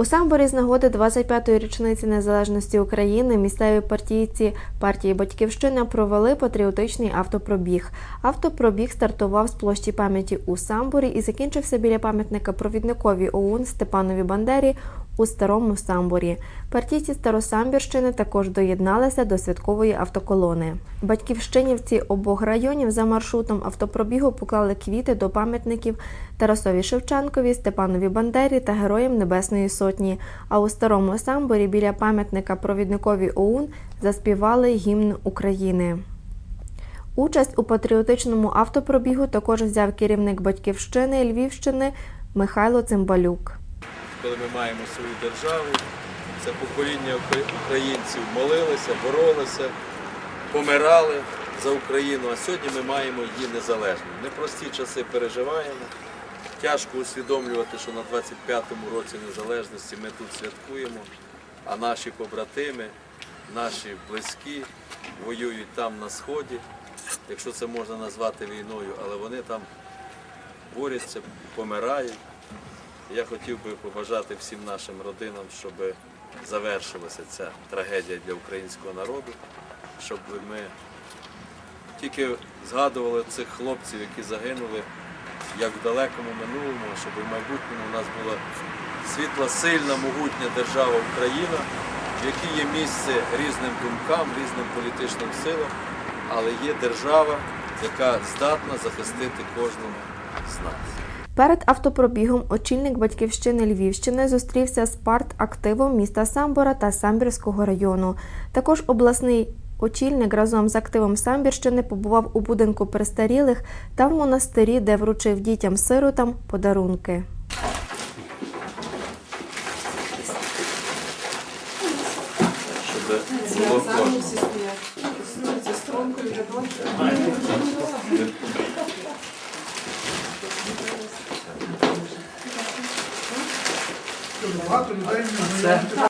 У Самборі з нагоди 25-ї річниці незалежності України місцеві партійці партії Батьківщина провели патріотичний автопробіг. Автопробіг стартував з площі пам'яті у Самборі і закінчився біля пам'ятника провідникові ОУН Степанові Бандері у Старому Самборі. Партійці Старосамбірщини також доєдналися до святкової автоколони. Батьківщинівці обох районів за маршрутом автопробігу поклали квіти до пам'ятників Тарасові Шевченкові, Степанові Бандері та Героям Небесної Сотні. А у Старому Самборі біля пам'ятника провідникові ОУН заспівали гімн України. Участь у патріотичному автопробігу також взяв керівник батьківщини Львівщини Михайло Цимбалюк. Коли ми маємо свою державу. Це покоління українців молилися, боролися, помирали за Україну, а сьогодні ми маємо її незалежну. Непрості часи переживаємо. Тяжко усвідомлювати, що на 25-му році незалежності ми тут святкуємо, а наші побратими, наші близькі воюють там на сході, якщо це можна назвати війною, але вони там борються, помирають. Я хотів би побажати всім нашим родинам, щоб завершилася ця трагедія для українського народу, щоб ми тільки згадували цих хлопців, які загинули як в далекому минулому, щоб в майбутньому у нас була світла, сильна, могутня держава Україна, в якій є місце різним думкам, різним політичним силам, але є держава, яка здатна захистити кожного з нас. Перед автопробігом очільник батьківщини Львівщини зустрівся з партактивом міста Самбора та Самбірського району. Також обласний очільник разом з активом Самбірщини побував у будинку престарілих та в монастирі, де вручив дітям-сиротам подарунки. Щоб було кожного. Багато людей не